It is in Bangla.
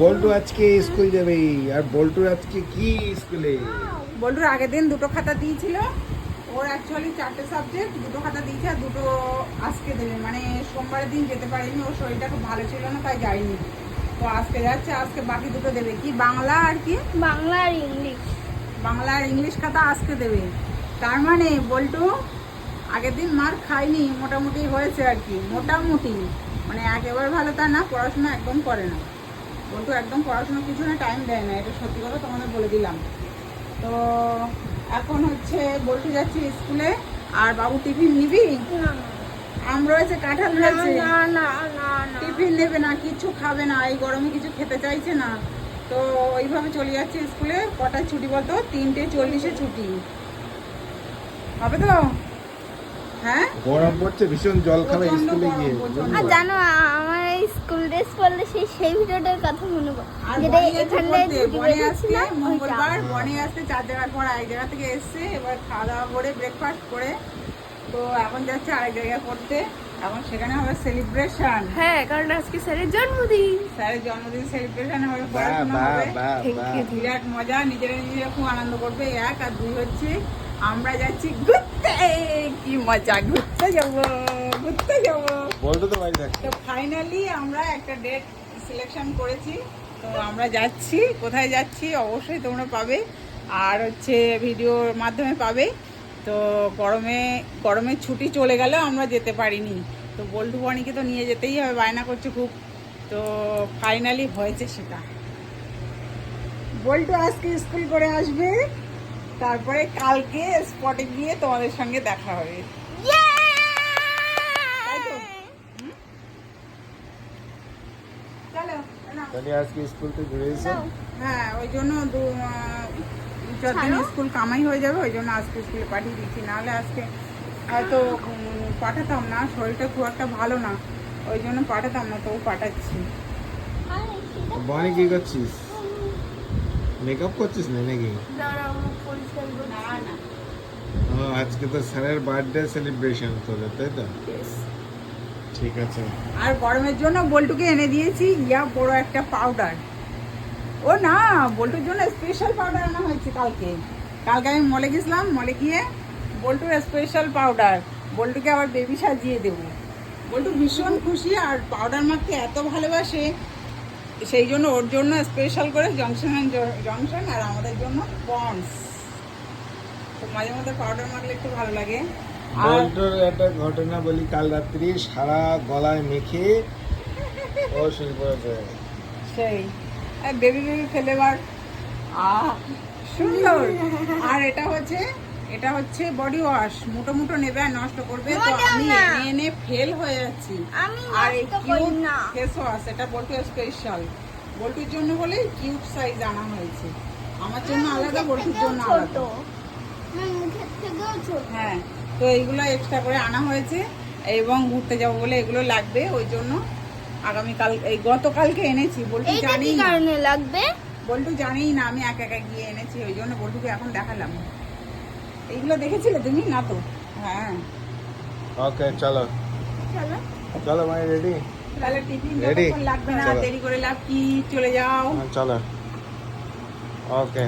বল্টু আজকে স্কুল যাবে আর বল্টুর আজকে কি স্কুলে? বল্টুর আগের দিন দুটো খাতা দিয়েছিল। ওর অ্যাকচুয়ালি চারটে সাবজেক্ট দুটো খাতা দিয়েছে আর দুটো আজকে দেবে। মানে সোমবারের দিন যেতে পারেনি ওর শরীরটা খুব ভালো ছিল না তাই যায়নি। তো আজকে যাচ্ছে আজকে বাকি দুটো দেবে। কি বাংলা আর কি? বাংলা আর ইংলিশ। বাংলা আর ইংলিশ খাতা আজকে দেবে। তার মানে বল্টু আগের দিন মার খায়নি মোটামুটি হয়েছে আর কি মোটামুটি। মানে একেবারে ভালো তা না পড়াশোনা একদম করে না। বল্টু একদম পড়াশোনা কিছু না টাইম দেয় না এটা সত্যি কথা তোমাদের বলে দিলাম। তো এখন হচ্ছে বল্টু যাচ্ছি স্কুলে আর বাবু টিফিন নিবি? না আম রয়েছে কাঁঠাল রয়েছে। না না না না। টিফিন নেবে না কিছু খাবে না এই গরমে কিছু খেতে চাইছে না। তো ওইভাবে চলে যাচ্ছে স্কুলে কটায় ছুটি বলতো? তিনটে চল্লিশে ছুটি। হবে তো? হ্যাঁ? গরম পড়ছে ভীষণ জল খাবে স্কুলে গিয়ে। আর জানো আমার ড্রেস পরলে সেই সেই ভিডিওটার কথা মনে পড়ে। যেটা এখানটায় বনে আসছে মঙ্গলবার বনে আসতে চার জায়গার পর এক জায়গা থেকে এসছে এবার খাওয়া দাওয়া করে ব্রেকফাস্ট করে। তো এখন যাচ্ছে আরেক জায়গায় পড়তে এখন সেখানে হবে সেলিব্রেশন হ্যাঁ কারণ আজকে স্যারের জন্মদিন। স্যারের জন্মদিন সেলিব্রেশন হবে পড়াশোনা বাহ হবে. বিরাট মজা নিজেরা নিজেরা খুব আনন্দ করবে এক আর দুই হচ্ছে। আমরা যাচ্ছি ঘুরতে। কি মজা ঘুরতে যাব ঘুরতে যাব। বল্টু তো বাড়ি থাকছে তো ফাইনালি আমরা একটা ডেট সিলেকশন করেছি। তো আমরা যাচ্ছি কোথায় যাচ্ছি অবশ্যই তোমরা পাবে। আর হচ্ছে ভিডিওর মাধ্যমে পাবে। তো গরমে গরমের ছুটি চলে গেল আমরা যেতে পারিনি। তো বল্টু বনিকে তো নিয়ে যেতেই হবে বায়না করছে খুব। তো ফাইনালি হয়েছে সেটা। বল্টু আজকে স্কুল করে আসবে। তারপরে কালকে স্পটে গিয়ে তোমাদের সঙ্গে দেখা হবে। তাহলে আজকে স্কুল থেকে ঘুরে এসে। হ্যাঁ ওই জন্য। স্কুল কামাই হয়ে যাবে ওই জন্য আজকে স্কুলে পাঠিয়ে দিচ্ছি। নাহলে আজকে হয়তো পাঠাতাম না শরীরটা খুব একটা ভালো না ওই জন্য পাঠাতাম না তবু পাঠাচ্ছি। বনি কি করছিস? মেকআপ করছিস না নাকি? দাঁড়াও মুখ পরিষ্কার করছি। না না। ও আজকে তো স্যারের বার্থডে সেলিব্রেশন তোদের তাই তো? ঠিক আছে। আর গরমের জন্য বল্টুকে এনে দিয়েছি ইয়া বড় একটা পাউডার ও না বল্টুর জন্য স্পেশাল পাউডার আনা হয়েছে কালকে। কালকে আমি মলে গেছিলাম মলে গিয়ে বল্টুর স্পেশাল পাউডার বল্টুকে আবার বেবি সাজিয়ে দেবো। বল্টু ভীষণ খুশি আর পাউডার মাখতে এত ভালোবাসে। সেই জন্য ওর জন্য স্পেশাল করে জংশন অ্যান্ড জংশন আর আমাদের জন্য পন্স তো মাঝে মধ্যে পাউডার মারলে একটু ভালো লাগে। আর একটা ঘটনা বলি কাল রাত্রি সারা গলায় মেখে ও শুয়ে পড়েছে। সেই। বেবি বেবি ফ্লেভার আহ সুন্দর। আর এটা হচ্ছে এটা হচ্ছে বডি ওয়াশ মোটো মোটো নেবে আর নষ্ট করবে। তো আমি এনে এনে ফেল হয়ে যাচ্ছি আমি আর এই কিউট ফেস ওয়াশ এটা বল্টু স্পেশাল বল্টুর জন্য বলে কিউট সাইজ আনা হয়েছে। আমার জন্য আলাদা বল্টুর জন্য আলাদা। মুখের হ্যাঁ তো এইগুলো এক্সট্রা করে আনা হয়েছে। এবং ঘুরতে যাব বলে এগুলো লাগবে ওই জন্য আগামীকাল এই গতকালকে এনেছি। বল্টু জানি কারণে লাগবে? বল্টু জানেই না আমি একা একা গিয়ে এনেছি ওই জন্য বল্টুকে এখন দেখালাম। এইগুলো দেখেছিলে তুমি? না তো। হ্যাঁ। ওকে চলো। চলো। চলো মাই রেডি তাহলে টিফিন? লাগবে না দেরি করে লাভ কি? চলে যাও। চলো। ওকে